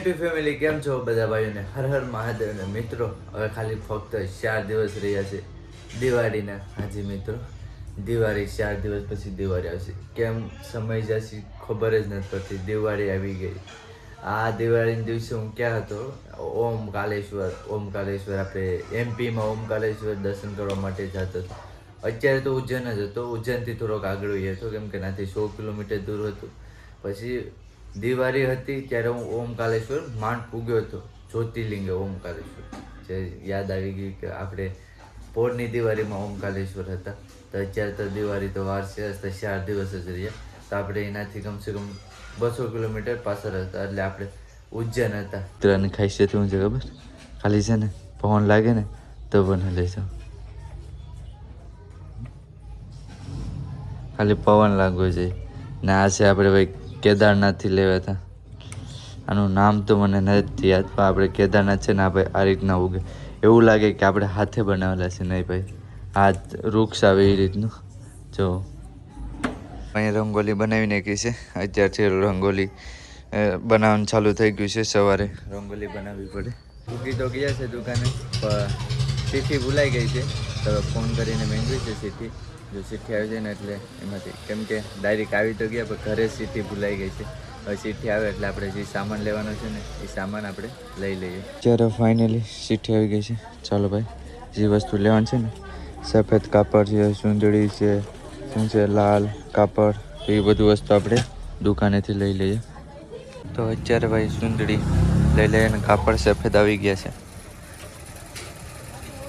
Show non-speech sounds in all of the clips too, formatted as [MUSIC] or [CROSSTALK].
YouTube family કેમ છો બધા ભાઈઓને? હર હર મહાદેવ ને મિત્રો, હવે ખાલી ફક્ત ચાર દિવસ રહ્યા છે દિવાળીના. હાજી મિત્રો, દિવાળી ચાર દિવસ પછી દિવાળી આવશે. કેમ સમય જશે ખબર જ નથી પડતી. દિવાળી આવી ગઈ. આ દિવાળીના દિવસે હું ક્યાં હતો? ઓમ કાલેશ્વર ઓમ કાલેશ્વર આપણે એમપીમાં ઓમ કાલેશ્વર દર્શન કરવા માટે જતો હતો. અત્યારે તો ઉજ્જૈન જ હતો. ઉજ્જૈનથી થોડોક આગળ હતો કેમ કે નાથી સો કિલોમીટર દૂર હતું. પછી દિવાળી હતી ત્યારે હું ઓમકાલેશ્વર માંડ પૂગ્યો હતો. જ્યોતિર્લિંગ ઓમકાલેશ્વર. જે યાદ આવી ગયું કે આપણે પોળની દિવાળીમાં ઓમકાલેશ્વર હતા. તો અત્યારે તો દિવાળી તો વાર છે ચાર દિવસ જ રહ્યા. તો આપણે એનાથી કમસે કમ બસો કિલોમીટર પાછળ હતા. એટલે આપણે ઉજ્જૈન હતા. ત્રણ ખાસિયત શું છે ખબર? ખાલી છે ને? પવન લાગે ને, તો પણ લઈ જાઓ ખાલી પવન લાગવો જોઈએ. ને આ છે આપણે ભાઈ કેદારનાથથી લેવા હતા. આનું નામ તો મને નથી યાદ, પણ આપણે કેદારનાથ છે ને, આ ભાઈ આ રીતના ઉગે. એવું લાગે કે આપણે હાથે બનાવેલા છે નહીં ભાઈ. હાથ વૃક્ષ આવે એ રીતનું. જો. અહીંયા રંગોલી બનાવી નાખી છે. અત્યારથી રંગોલી બનાવવાનું ચાલુ થઈ ગયું છે સવારે. રંગોલી બનાવવી પડે. ઉગી તો ગયા છે દુકાને, પણ સીટી ભૂલાઈ ગઈ છે. તો ફોન કરીને મેંગવી છે ચિઠ્ઠી જો ચિઠ્ઠી આવી જાય ને એટલે એમાંથી, કેમ કે ડાયરેક્ટ આવી તો ગયા, પણ ઘરે ચિઠ્ઠી ભૂલાઈ ગઈ છે. હવે ચિઠ્ઠી આવે એટલે આપણે જે સામાન લેવાનો છે ને, એ સામાન આપણે લઈ લઈએ. ત્યારે ફાઇનલી ચિઠ્ઠી આવી ગઈ છે, ચાલો ભાઈ, જે વસ્તુ લેવાની છે ને, સફેદ કાપડ છે, સુંદડી છે, શું છે, લાલ કાપડ, એ બધું વસ્તુ આપણે દુકાનેથી લઈ લઈએ. તો અત્યારે ભાઈ સુંદડી લઈ લઈએ અને કાપડ સફેદ આવી ગયા છે.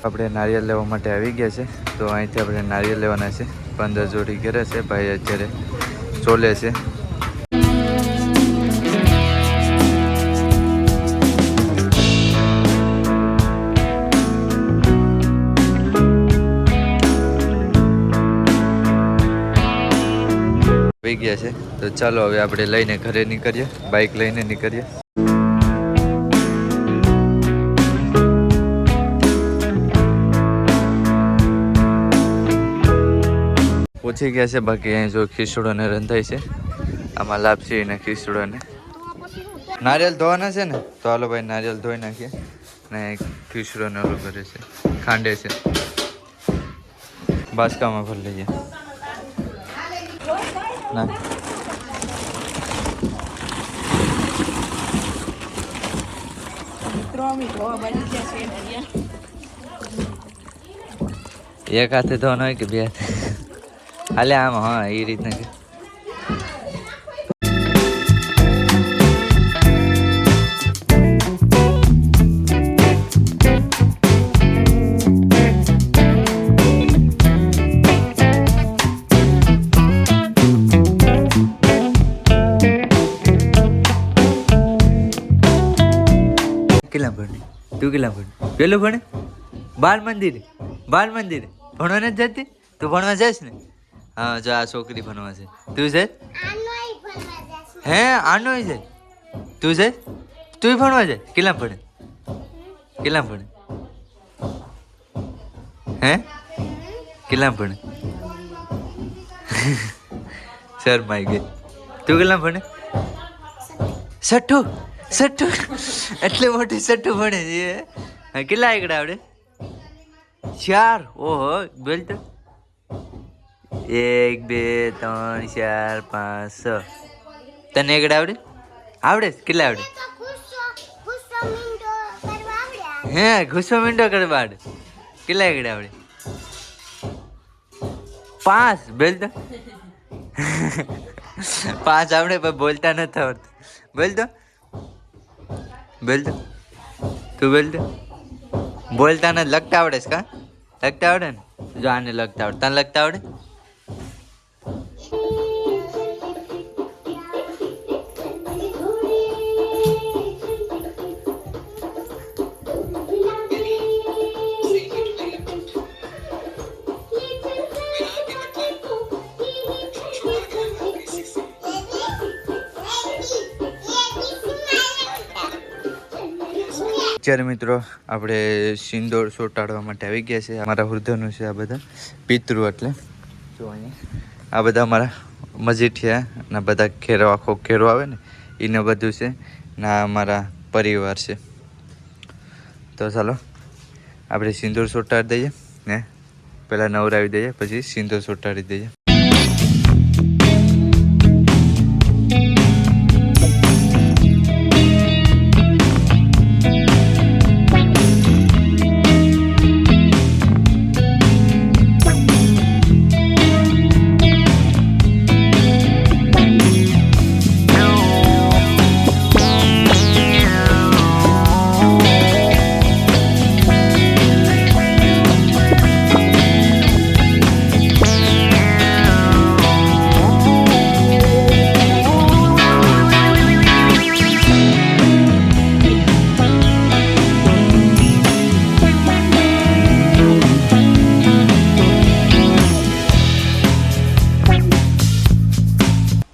આપણે નારિયેળ લેવા માટે આવી ગયા છે. તો અહીંથી આપણે નારિયેળ લેવાના છે. પંદર જોડી ઘરે છે. ભાઈ અત્યારે ચોલે છે. આવી ગયા છે. તો ચાલો હવે આપણે લઈને ઘરે નીકળીએ. બાઇક લઈને નીકળીએ. પૂછી ગયા છે બાકી અહીં જો ખીસડોને રંધાય છે. આમાં લાપસી ને ખીચડોને નારિયેલ ધોવાના છે ને? તો હાલો ભાઈ નારિયેલ ધોઈ નાખીએ ને ખીચડોને ઓલું કરે છે ખાંડે છે. બાસકામાં ભરી લઈએ. ના. એક હાથે ધોવાનો હોય કે બે હાથે? હાલે આમ, હા, એ રીતના કેટલા ભણે? તું કેટલા ભણે? પેલું ભણે? બાલ મંદિર બાલ મંદિર. ભણવા નથી જતી? તું ભણવા જઈશ ને? હા જો આ છોકરી ભણવા છે. તું છે? હે આનો છે? તું છે? તું ભણવા જાય કેટલા ભણે? કેટલા ભણે? હે? કેટલા ભણે? સર માઈ ગઈ. તું કેટલા ભણે? સઠ્ઠું. સઠ્ઠું. એટલે મોટી સઠ્ઠું ભણે છે. કેટલા એકડા આવડે? ચાર. ઓહો બોલ તો. એક બે ત્રણ ચાર પાંચ છ. તને એકડા આવડે? આવડે કેટલા આવડે? હે ઘૂસો મીંડો કરવા આવડે. કેટલા એકડા આવડે? પાંચ બોલ તો. [LAUGHS] પાંચ આવડે પણ બોલતા નથી આવડતું. બોલ તો. બોલ તો. તું બોલ તો. બોલતા ને લગતા આવડે છે કા? લખતા આવડે ને? જો આને લગતા આવડે. તને લગતા આવડે? અત્યારે મિત્રો આપણે સિંદોર ચોંટાડવા માટે આવી ગયા છે. અમારા વૃદ્ધનું છે આ બધા. પિતૃ એટલે. જો અહીંયા. આ બધા અમારા મજીઠિયા ના બધા ઘેરો, આખો ઘેરો આવે ને એને બધું છે. ને અમારા પરિવાર છે. તો ચાલો, આપણે સિંદૂર સોટાડી દઈએ, ને? પહેલાં નવરાવી દઈએ, પછી સિંદૂર સોટાડી દઈએ.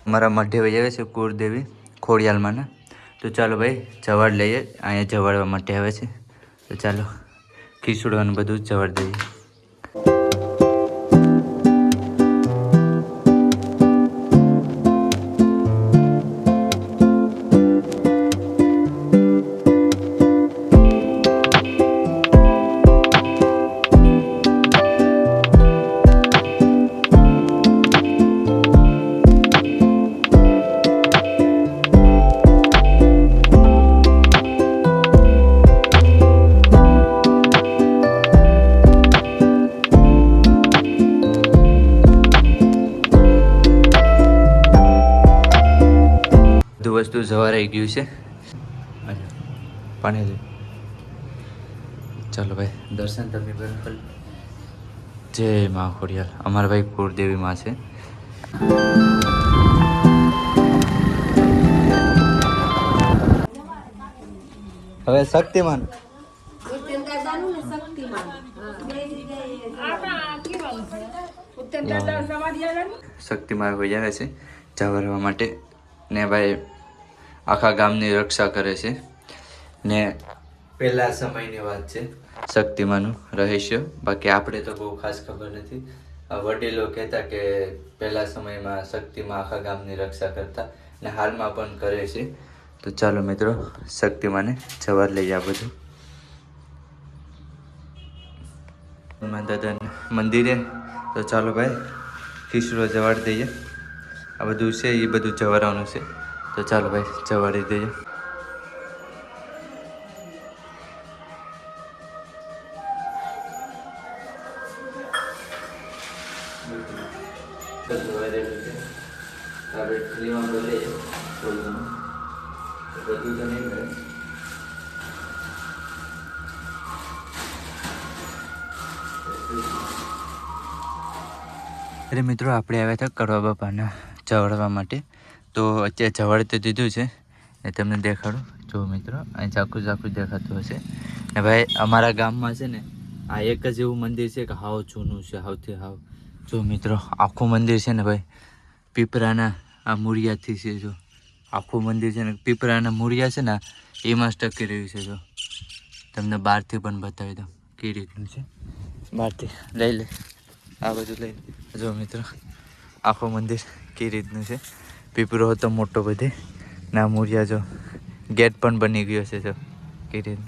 મારા મઢે વહી આવે છે કુળદેવી ખોડિયાલમાંના. તો ચાલો ભાઈ જવાડ લઈએ. અહીંયા જવાડવા માટે આવે છે. તો ચાલો ખીચડવાનું બધું જવાડ દઈએ બધું વસ્તુ જવારાઈ ગયું છે. પાણી ચાલો ભાઈ. દર્શન તમે બિલકુલ જય મા ખોડિયાલ. અમારા ભાઈ કુળદેવી માં છે. હવે શક્તિમાન. શક્તિમાન હોઈ આવે છે. રહેવા માટે. ને ભાઈ આખા ગામની રક્ષા કરે છે. ને પહેલા સમયની વાત છે. શક્તિમાનું રહસ્ય. બાકી આપણે તો બહુ ખાસ ખબર નથી. વડીલો કહેતા કે પહેલા સમયમાં શક્તિમાં આખા ગામની રક્ષા કરતા ને હાલમાં પણ કરે છે. તો ચાલો મિત્રો શક્તિમાને જવાર લઈએ આ બધું. હનુમાન દાદા મંદિરે. તો ચાલો ભાઈ ખીસરો જવાડ દઈએ. આ બધું છે એ બધું જવારવાનું છે. તો ચાલો ભાઈ નહીં મળે અરે મિત્રો આપણે આવ્યા હતા કડવા બાપાના ચવડવા માટે. તો અત્યારે જવાડે તો દીધું છે. એ તમને દેખાડું. જો મિત્રો, અહીં ઝાકું ઝાકું દેખાતું હશે. ને ભાઈ, અમારા ગામમાં છે ને, આ એક જ એવું મંદિર છે કે હાવ જૂનું છે, હાવથી હાવ. જો મિત્રો, આખું મંદિર છે ને ભાઈ, પીપરાના આ મૂળિયાથી છે જો. આખું મંદિર છે ને, પીપરાના મૂળિયા છે ને એમાં જ ટકી રહ્યું છે જો. તમને બહારથી પણ બતાવી દઉં કઈ રીતનું છે. બહારથી, લઈ લે. આ બધું લઈ લે. જો મિત્રો, આખું મંદિર કઈ રીતનું છે. પીપરો હતો મોટો બધે. ના, મૂર્યા જો ગેટ પણ બની ગયો છે જો રીતનું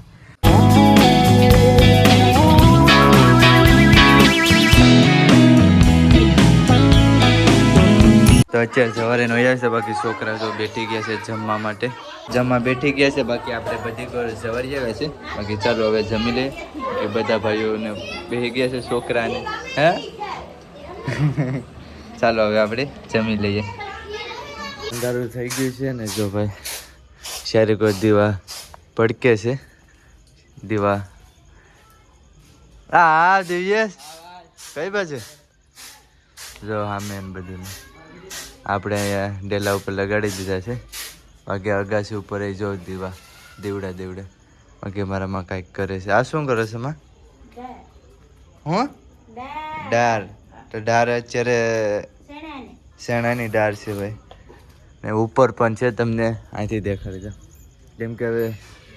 તો અત્યારે સવારે નોયા છે, બાકી છોકરા તો બેઠી ગયા છે જમવા માટે. જમવા બેઠી ગયા છે, બાકી આપણે બધી ઘર સવારી આવ્યા છે. બાકી ચાલો હવે જમી લે એ બધા ભાઈઓને બેસી ગયા છે, છોકરાને. હે? ચાલો હવે આપણે જમી લઈએ. અંધારું થઈ ગયું છે ને જો ભાઈ કોઈ દીવા પડકે છે દીવા. હા હા દિવ્યેશ કઈ બાજુ? જો આમે એમ બધું. આપણે અહીંયા ડેલા ઉપર લગાડી દીધા છે. બાકી અગાસી ઉપર એ જો દીવા દીવડા દેવડા. બાકી મારામાં કાંઈક કરે છે. આ શું કરે છે માં? હું? ડાર તો ડાર અત્યારે શેણાની. ડાર છે ભાઈ. ને ઉપર પણ છે તમને અહીંથી દેખાડી દો કેમ કે હવે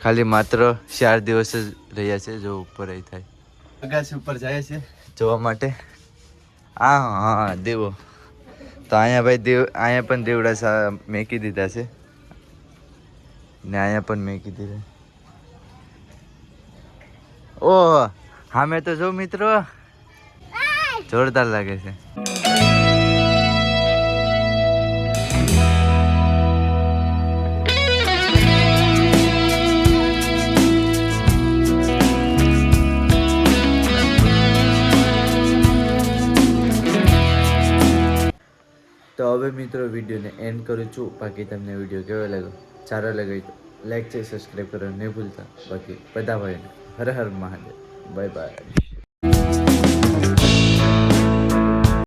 ખાલી માત્ર ચાર દિવસ જ રહ્યા છે જો ઉપર એ થાય. અગાસી ઉપર જાય છે. જોવા માટે? હા હા દેવો. તો અહીંયા ભાઈ દેવ અહીંયા પણ દેવડા સા મેકી દીધા છે. ને અહીંયા પણ મેકી દીધા. ઓહ હા મેં તો જો મિત્રો. જોરદાર લાગે છે. હવે મિત્રો વિડીયોને એન્ડ કરું છું. બાકી તમને વીડિયો કેવો લાગ્યો? સારો લાગ્યો તો લાઈક છે સબસ્ક્રાઈબ કરવાનું નહીં ભૂલતા. બાકી બધા ભાઈને હર હર મહાદેવ. Bye bye